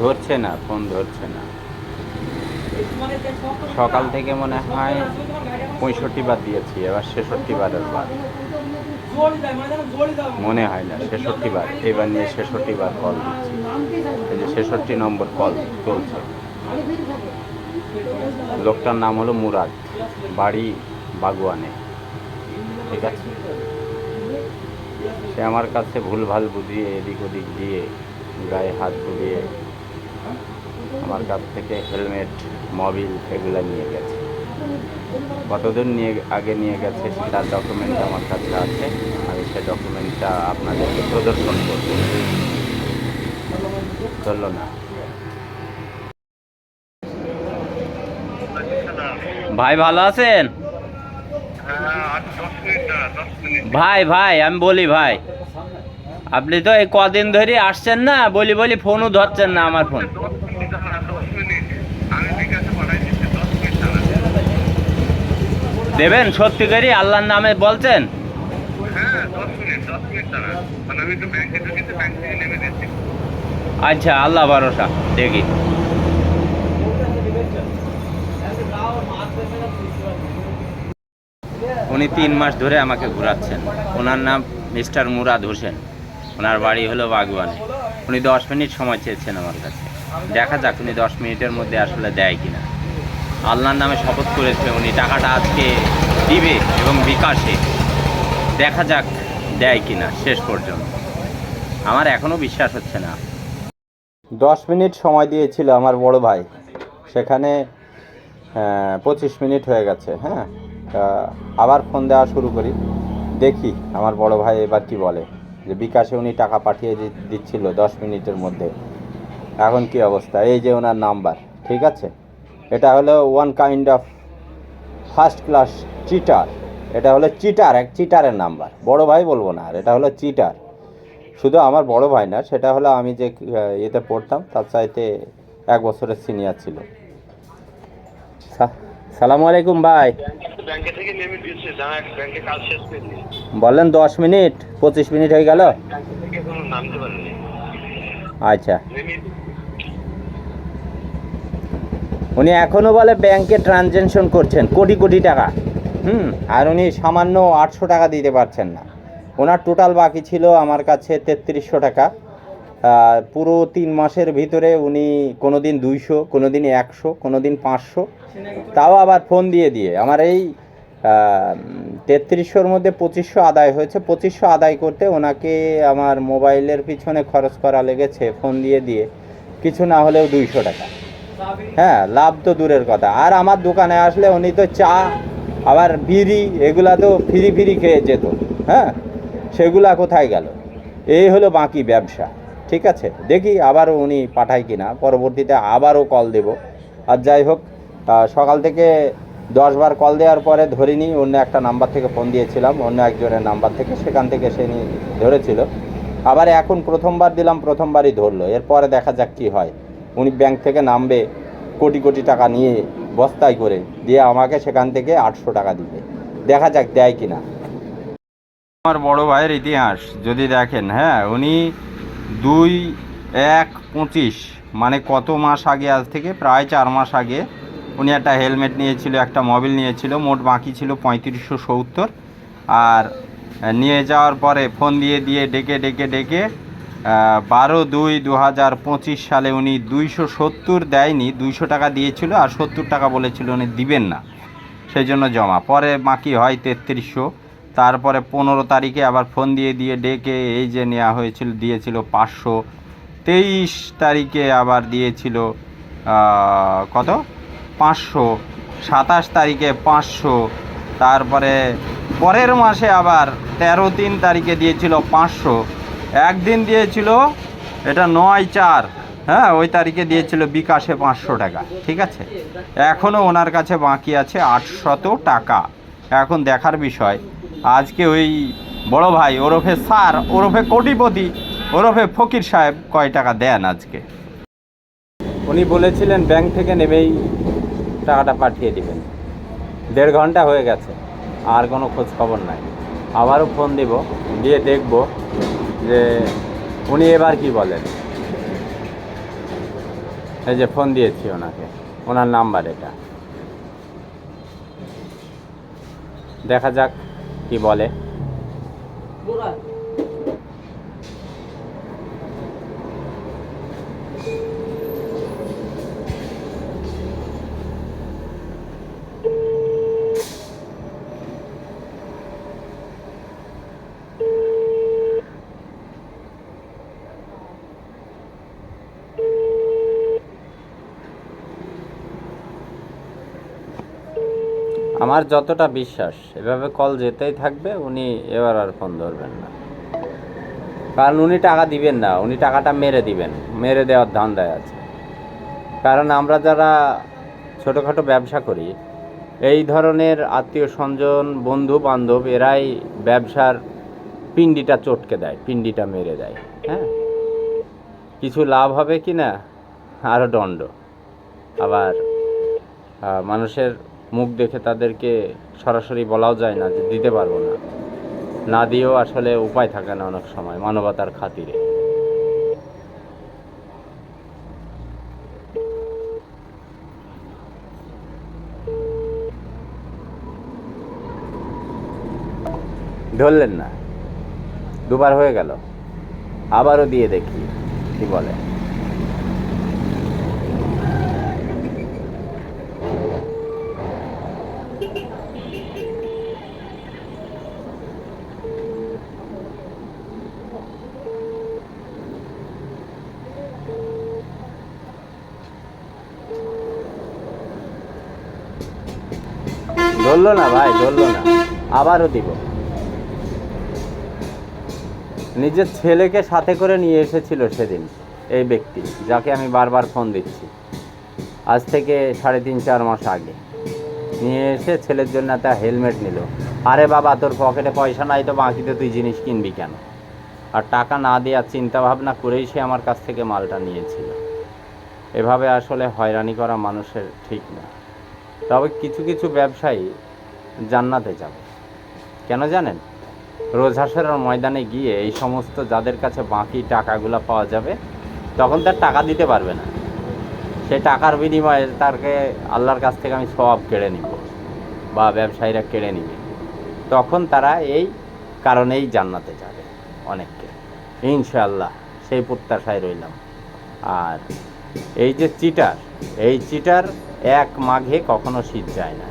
ধরছে না, ফোন ধরছে না। সকাল থেকে মনে হয় পঁয়ষট্টি বার দিয়েছি, এবার ছেষট্টি বারের বার মনে হয় না, ছেষট্টি বার এবার নিয়ে ছেষট্টি বার কল দিচ্ছি। এই যে ছেষট্টি নম্বর কল চলছে। লোকটার নাম হলো মুরাদ, বাড়ি বাগুয়ানে। ঠিক আছে? সে আমার কাছে ভুলভাল বুঝিয়ে এদিক ওদিক দিয়ে গায়ে হাত বুলিয়ে আমার কাছ থেকে হেলমেট, মোবিল এগুলো নিয়ে গেছে। কতদিন নিয়ে, আগে নিয়ে গেছে তার ডকুমেন্ট আমার কাছে আছে। আমি সেই ডকুমেন্টটা আপনাদেরকে প্রদর্শন করব চলল না। ভাই ভালো আছেন? ভাই ভাই, আমি বলি, ভাই। আপনি তো এই কদিন ধরে আসছেন না, বলি বলি ফোনও ধরছেন না আমার ফোন। দেবেন সত্যি করে আল্লাহর নামে বলছেন? আচ্ছা আল্লাহ ভরসা দেখি। উনি তিন মাস ধরে আমাকে ঘোরাচ্ছেন। ওনার নাম মিস্টার মুরাদ হোসেন। ওনার বাড়ি হলো বাগওয়ানে উনি দশ মিনিট সময় চেয়েছেন আমার কাছে। দেখা যাক উনি দশ মিনিটের মধ্যে আসলে দেয় কিনা। আল্লাহর নামে শপথ করেছে, উনি টাকাটা আজকে দিবে এবং বিকাশে। দেখা যাক দেয় কিনা শেষ পর্যন্ত। আমার এখনও বিশ্বাস হচ্ছে না। দশ মিনিট সময় দিয়েছিল আমার বড় ভাই। সেখানে পঁচিশ মিনিট হয়ে গেছে হ্যাঁ? আবার ফোন দেওয়া শুরু করি। দেখি আমার বড় ভাই এবার কি বলে। যে বিকাশে উনি টাকা পাঠিয়ে দিচ্ছিল দশ মিনিটের মধ্যে। এখন কি অবস্থা? এই যে ওনার নাম্বার ঠিক আছে? এটা হলো one kind of first class cheater এটা হলো চিটার এক চিটারের নাম্বার বড় ভাই বলব না আর এটা হলো চিটার শুধু আমার বড় ভাই না সেটা হলো আমি যে ইয়েতে পড়তাম তার চাইতে এক বছরের সিনিয়র ছিল। সালামু আলাইকুম ভাই। বললেন দশ মিনিট পঁচিশ মিনিট হয়ে গেল? আচ্ছা। উনি এখনও বলে ব্যাংকে ট্রানজ্যাকশন করছেন, কোটি কোটি টাকা। হুম? আর উনি সামান্য আটশো টাকা দিতে পারছেন না। ওনার টোটাল বাকি ছিল আমার কাছে তেত্রিশশো টাকা। পুরো তিন মাসের ভিতরে উনি কোনো দিন দুইশো কোনো দিন একশো কোনো দিন পাঁচশো। তাও আবার ফোন দিয়ে দিয়ে। আমার এই তেত্রিশশোর মধ্যে পঁচিশশো আদায় হয়েছে। পঁচিশশো আদায় করতে ওনাকে আমার মোবাইলের পিছনে খরচ করা লেগেছে ফোন দিয়ে দিয়ে। কিছু না হলেও দুইশো টাকা। হ্যাঁ লাভ তো দূরের কথা। আর আমার দোকানে আসলে উনি তো চা, আবার বিড়ি, এগুলা তো ফিরি ফিরি খেয়ে যেত। হ্যাঁ সেগুলা কোথায় গেল? এই হলো বাকি ব্যবসা, ঠিক আছে? দেখি আবারও উনি পাঠায় কিনা, পরবর্তীতে আবারও কল দেব। আর যাই হোক সকাল থেকে দশবার কল দেওয়ার পরে ধরিনি অন্য একটা নাম্বার থেকে ফোন দিয়েছিলাম, অন্য একজনের নাম্বার থেকে, সেখান থেকে সে নি- ধরেছিল। আবার এখন প্রথমবার দিলাম, প্রথমবারই ধরলো। এরপরে দেখা যাক কি হয়। উনি ব্যাংক থেকে নামবে, কোটি কোটি টাকা নিয়ে বস্তায় করে দিয়ে আমাকে সেখান থেকে আটশো টাকা দিবে। দেখা যাক দেয় কিনা। আমার বড় ভাইয়ের ইতিহাস, যদি দেখেন হ্যাঁ উনি দুই এক পঁচিশ মানে কত মাস আগে, আজ থেকে প্রায় চার মাস আগে উনি একটা হেলমেট নিয়েছিল, একটা মোবিল নিয়েছিল, মোট বাকি ছিল পঁয়ত্রিশশো সত্তর। আর নিয়ে যাওয়ার পরে ফোন দিয়ে দিয়ে ডেকে ডেকে ডেকে বারো দুই দু হাজার পঁচিশ সালে উনি দুইশো সত্তর দেয়নি, দুইশো টাকা দিয়েছিল আর সত্তর টাকা বলেছিল উনি দিবেন না। সেই জন্য জমা। পরে বাকি হয় তেত্রিশশো। তারপরে পনেরো তারিখে আবার ফোন দিয়ে দিয়ে ডেকে এই যে নেওয়া হয়েছিল, দিয়েছিল পাঁচশো। তেইশ তারিখে আবার দিয়েছিল কত? পাঁচশো। সাতাশ তারিখে পাঁচশো। তারপরে পরের মাসে আবার তেরো তিন তারিখে দিয়েছিল পাঁচশো। একদিন দিয়েছিল, এটা নয় চার হ্যাঁ ওই তারিখে দিয়েছিল বিকাশে পাঁচশো টাকা, ঠিক আছে? এখনও ওনার কাছে বাকি আছে আটশত টাকা। এখন দেখার বিষয়, আজকে ওই বড় ভাই ওরফে স্যার, ওরফে কোটিপতি, ওরফে ফকির সাহেব কয় টাকা দেন আজকে? উনি বলেছিলেন, ব্যাংক থেকে নেমেই টাকাটা পাঠিয়ে দেবেন। দেড় ঘণ্টা হয়ে গেছে, আর কোনো খোঁজ খবর নাই। আবারও ফোন দিব দিয়ে দেখব যে উনি এবার কি বলেন? এই যে ফোন দিয়েছি ওনাকে। ওনার নাম্বার এটা। দেখা যাক কি বলে। আমার যতটা বিশ্বাস, এভাবে কল যেতেই থাকবে, উনি এবার আর ফোন ধরবেন না। কারণ উনি টাকা দিবেন না, উনি টাকাটা মেরে দিবেন, মেরে দেওয়ার ধান্দায় আছে। কারণ আমরা যারা ছোটোখাটো ব্যবসা করি, এই ধরনের আত্মীয় স্বজন, বন্ধু বান্ধব, এরাই ব্যবসার পিন্ডিটা চটকে দেয় পিন্ডিটা মেরে দেয় হ্যাঁ? কিছু লাভ হবে কি না? আরও দণ্ড। আবার মানুষের মুখ দেখে তাদেরকে সরাসরি বলাও যায় না, যে দিতে পারব না। না দিয়েও আসলে উপায় থাকে না অনেক সময়, মানবতার খাতিরে। ধরলেন না। দুবার হয়ে গেল। আবারও দিয়ে দেখি, কি বলে। ধরলো না ভাই ধরলো না। আবারও দিব। নিজের ছেলেকে সাথে করে নিয়ে এসেছিল সেদিন এই ব্যক্তি, যাকে আমি বারবার ফোন দিচ্ছি। আজ থেকে সাড়ে তিন, চার মাস আগে। নিয়ে এসে ছেলের জন্য একটা হেলমেট নিল। আরে বাবা, তোর পকেটে পয়সা নাই তো বাকিতে তুই জিনিস কিনবি কেন? আর টাকা না দেওয়ার চিন্তা ভাবনা করেই সে আমার কাছ থেকে মালটা নিয়েছিল। এভাবে আসলে হয়রানি করা মানুষের ঠিক না। তবে কিছু কিছু ব্যবসায়ী জান্নাতে যাবে। কেন জানেন? রোজ ময়দানে গিয়ে এই সমস্ত যাদের কাছে বাকি টাকাগুলো পাওয়া যাবে, তখন তার টাকা দিতে পারবে না। সেই টাকার বিনিময়ে তাকে আল্লাহর কাছ থেকে আমি সব কেড়ে নিব বা ব্যবসায়ীরা কেড়ে নিবে। তখন তারা এই কারণেই জান্নাতে যাবে অনেককে। ইনশাআল্লাহ সেই প্রত্যাশায় রইলাম। আর এই যে চিটার, এই চিটার এক মাঘে কখনো শীত যায় না।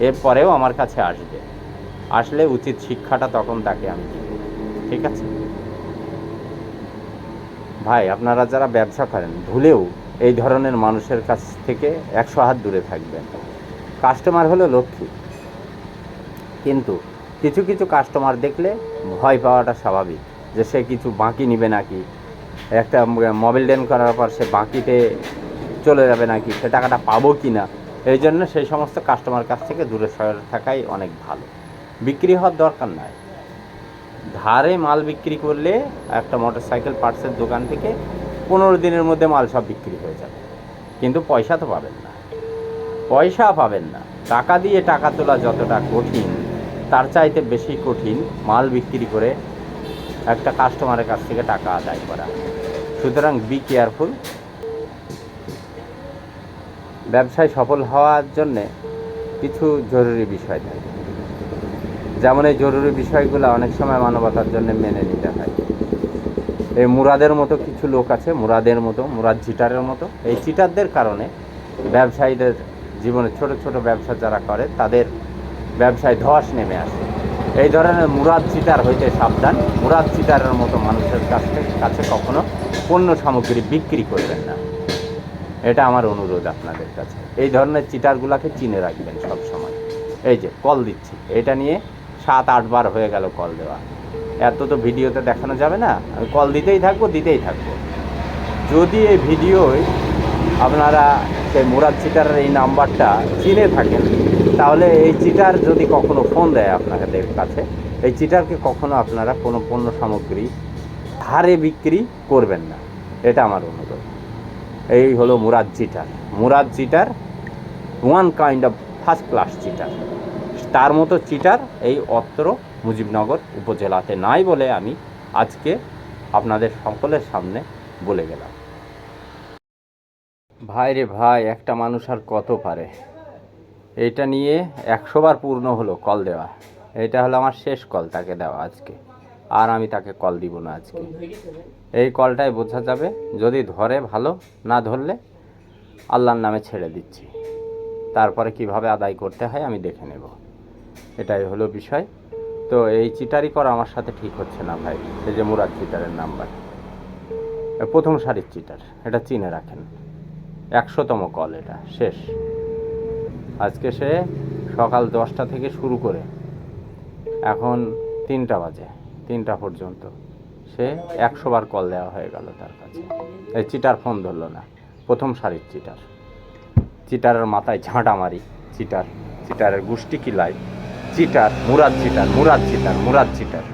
এরপরেও আমার কাছে আসবে। আসলে উচিত শিক্ষাটা তখন তাকে আমি দিব। ঠিক আছে? ভাই, আপনারা যারা ব্যবসা করেন, ভুলেও এই ধরনের মানুষের কাছ থেকে একশো হাত দূরে থাকবেন। কাস্টমার হলো লক্ষ্মী। কিন্তু কিছু কিছু কাস্টমার দেখলে ভয় পাওয়াটা স্বাভাবিক যে সে কিছু বাঁকি নিবে নাকি। একটা মোবাইল ডেন করার পর সে বাকিতে চলে যাবে নাকি? সে টাকাটা পাবো কি না এই জন্য সেই সমস্ত কাস্টমার কাছ থেকে দূরে সরে থাকাই অনেক ভালো। বিক্রি হওয়ার দরকার নাই। ধারে মাল বিক্রি করলে একটা মোটর সাইকেল পার্টসের দোকান থেকে পনেরো দিনের মধ্যে মাল সব বিক্রি হয়ে যাবে। কিন্তু পয়সা তো পাবেন না। পয়সা পাবেন না। টাকা দিয়ে টাকা তোলা যতটা কঠিন, তার চাইতে বেশি কঠিন মাল বিক্রি করে একটা কাস্টমারের কাছ থেকে টাকা আদায় করা। সুতরাং বি কেয়ারফুল ব্যবসায় সফল হওয়ার জন্যে কিছু জরুরি বিষয় থাকে। যেমন এই জরুরি বিষয়গুলো অনেক সময় মানবতার জন্য মেনে নিতে হয়। এই মুরাদের মতো কিছু লোক আছে, মুরাদের মতো, মুরাদ চিটারের মতো। এই চিটারদের কারণে ব্যবসায়ীদের জীবনে ছোট ছোট ব্যবসা যারা করে, তাদের ব্যবসায় ধস নেমে আসে। এই ধরনের মুরাদ চিটার হইতে সাবধান। মুরাদ চিটারের মতো মানুষের কাছ থেকে কাছে কখনো পণ্য সামগ্রী বিক্রি করবেন না। এটা আমার অনুরোধ আপনাদের কাছে। এই ধরনের চিটারগুলোকে চিনে রাখবেন সব সময় এই যে কল দিচ্ছি। এটা নিয়ে সাত আটবার হয়ে গেল কল দেওয়া। এত তো ভিডিওতে দেখানো যাবে না। আমি কল দিতেই থাকব দিতেই থাকব। যদি এই ভিডিওয় আপনারা সেই মুরাদ চিটারের এই নাম্বারটা চিনে থাকেন, তাহলে এই চিটার যদি কখনো ফোন দেয় আপনাদের কাছে, এই চিটারকে কখনো আপনারা কোনো পণ্য সামগ্রী ধারে বিক্রি করবেন না। এটা আমার অনুরোধ। এই হলো Murad cheater Murad cheater one kind of first class cheater তার মতো চিটার এই অত্র মুজিবনগর উপজেলাতে নাই বলে আমি আজকে আপনাদের সকলের সামনে বলে গেলাম। ভাই রে ভাই, একটা মানুষ আর কত পারে? এটা নিয়ে একশোবার পূর্ণ হলো কল দেওয়া। এটা হলো আমার শেষ কল তাকে দেওয়া আজকে। আর আমি তাকে কল দিব না আজকে। এই কলটাই বোঝা যাবে, যদি ধরে ভালো, না ধরলে আল্লাহর নামে ছেড়ে দিচ্ছি। তারপরে কীভাবে আদায় করতে হয় আমি দেখে নেব। এটাই হলো বিষয়। তো এই চিটারি করা আমার সাথে ঠিক হচ্ছে না ভাই, এই যে মুরাদ চিটারের নাম্বার। প্রথম সারির চিটার এটা চিনে রাখেন। একশোতম কল এটা, শেষ। আজকে সে সকাল দশটা থেকে শুরু করে, এখন তিনটা বাজে। তিনটা পর্যন্ত। সে একশো বার কল দেওয়া হয়ে গেল তার কাছে। এই চিটার ফোন ধরলো না। প্রথম সারির চিটার। চিটারের মাথায় ঝাঁটা মারি। চিটার, চিটারের গোষ্ঠী কিলাই cheater, Murad cheater Murad cheater Murad cheater.